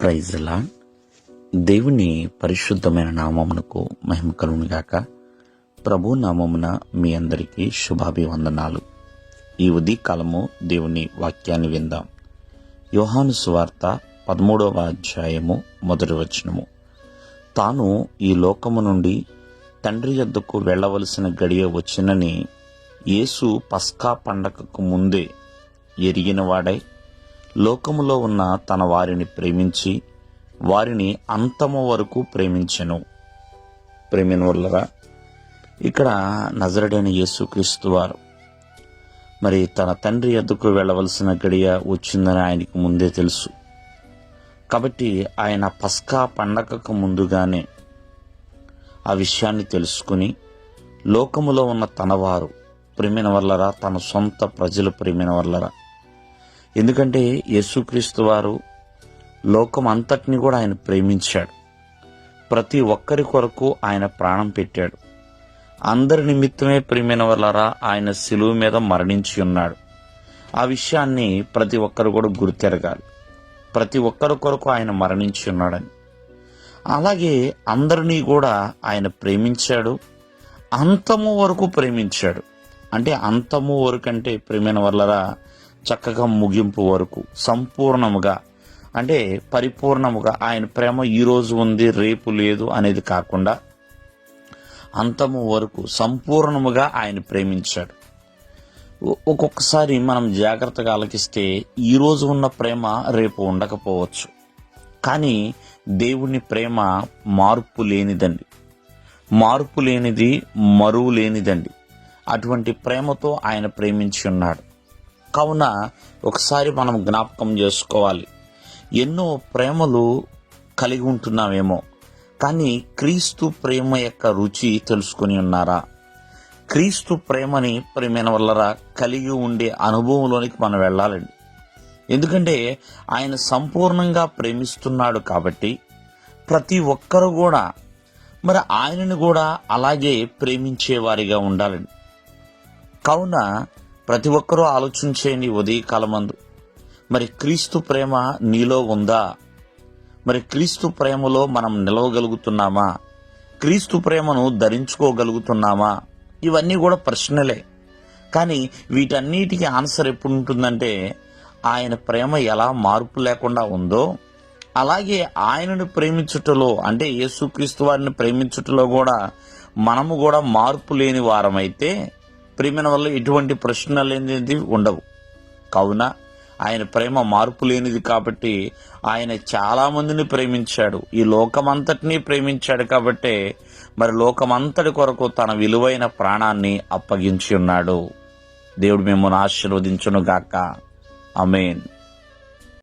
Praise లా దేవుని పరిశుద్ధమైన నామమునకు మహిమ కలుగునుగాక ప్రభు నామమున మీ అందరికీ శుభాభివందనాలు. ఈ ఉదయకాలము దేవుని వాక్యాన్ని విందాం. యోహాను సువార్త పదమూడవ అధ్యాయము మొదటి వచనము. తాను ఈ లోకము నుండి తండ్రి యొద్దకు వెళ్ళవలసిన గడియ వచ్చినని యేసు పస్కా పండగకు ముందే ఎరిగినవాడై లోకములో ఉన్న తన వారిని ప్రేమించి వారిని అంతము వరకు ప్రేమించెను. ప్రేమిన వల్లరా ఇక్కడ నజరడైన యేసుక్రీస్తు వారు మరి తన తండ్రి ఎద్దుకు వెళ్ళవలసిన గడియ వచ్చిందని ఆయనకు ముందే తెలుసు. కాబట్టి ఆయన పస్కా పండగకు ముందుగానే ఆ విషయాన్ని తెలుసుకుని లోకములో ఉన్న తనవారు ప్రేమిన వల్లరా తన సొంత ప్రజలు ప్రేమిన వల్లరా ఎందుకంటే యేసుక్రీస్తు వారు లోకం అంతటిని కూడా ఆయన ప్రేమించాడు. ప్రతి ఒక్కరి కొరకు ఆయన ప్రాణం పెట్టాడు. అందరి నిమిత్తమే ప్రేమైన వల్లరా ఆయన శిలువు మీద మరణించి ఉన్నాడు. ఆ విషయాన్ని ప్రతి ఒక్కరు కూడా గుర్తెరగాలి. ప్రతి ఒక్కరి కొరకు ఆయన మరణించి ఉన్నాడని. అలాగే అందరినీ కూడా ఆయన ప్రేమించాడు. అంతము వరకు ప్రేమించాడు. అంటే అంతము వరకు అంటే ప్రేమైన వల్లరా చక్కగా ముగింపు వరకు సంపూర్ణముగా అంటే పరిపూర్ణముగా ఆయన ప్రేమ ఈరోజు ఉంది రేపు లేదు అనేది కాకుండా అంతము వరకు సంపూర్ణముగా ఆయన ప్రేమించాడు. ఒక్కొక్కసారి మనం జాగ్రత్తగా ఆలకిస్తే ఈరోజు ఉన్న ప్రేమ రేపు ఉండకపోవచ్చు. కానీ దేవుని ప్రేమ మార్పు లేనిదండి. మార్పు లేనిది మరువు లేనిదండి. అటువంటి ప్రేమతో ఆయన ప్రేమించి ఉన్నాడు. కావున ఒకసారి మనం జ్ఞాపకం చేసుకోవాలి. ఎన్నో ప్రేమలు కలిగి ఉంటున్నామేమో. కానీ క్రీస్తు ప్రేమ యొక్క రుచి తెలుసుకుని ఉన్నారా? క్రీస్తు ప్రేమని ప్రేమైన వల్లరా కలిగి ఉండే అనుభవంలోనికి మనం వెళ్ళాలండి. ఎందుకంటే ఆయన సంపూర్ణంగా ప్రేమిస్తున్నాడు కాబట్టి ప్రతి ఒక్కరు కూడా మరి ఆయనను కూడా అలాగే ప్రేమించేవారిగా ఉండాలండి. కావున ప్రతి ఒక్కరూ ఆలోచించేయండి ఉదయకాలమందు. మరి క్రీస్తు ప్రేమ నీలో ఉందా? మరి క్రీస్తు ప్రేమలో మనం నిలవగలుగుతున్నామా? క్రీస్తు ప్రేమను ధరించుకోగలుగుతున్నామా? ఇవన్నీ కూడా ప్రశ్నలే. కానీ వీటన్నిటికీ ఆన్సర్ ఎప్పుడు ఉంటుందంటే ఆయన ప్రేమ ఎలా మార్పు లేకుండా ఉందో అలాగే ఆయనను ప్రేమించుటలో అంటే యేసుక్రీస్తు వారిని ప్రేమించుటలో కూడా మనము కూడా మార్పు లేని వారమైతే ప్రేమన వల్ల ఎటువంటి ప్రశ్నలు అనేది ఉండవు. కావున ఆయన ప్రేమ మార్పు లేనిది కాబట్టి ఆయన చాలా మందిని ప్రేమించాడు. ఈ లోకమంతటినీ ప్రేమించాడు కాబట్టే మరి లోకమంతటి కొరకు తన విలువైన ప్రాణాన్ని అప్పగించి ఉన్నాడు. దేవుడు మిమ్మల్ని ఆశీర్వదించునుగాక. అమేన్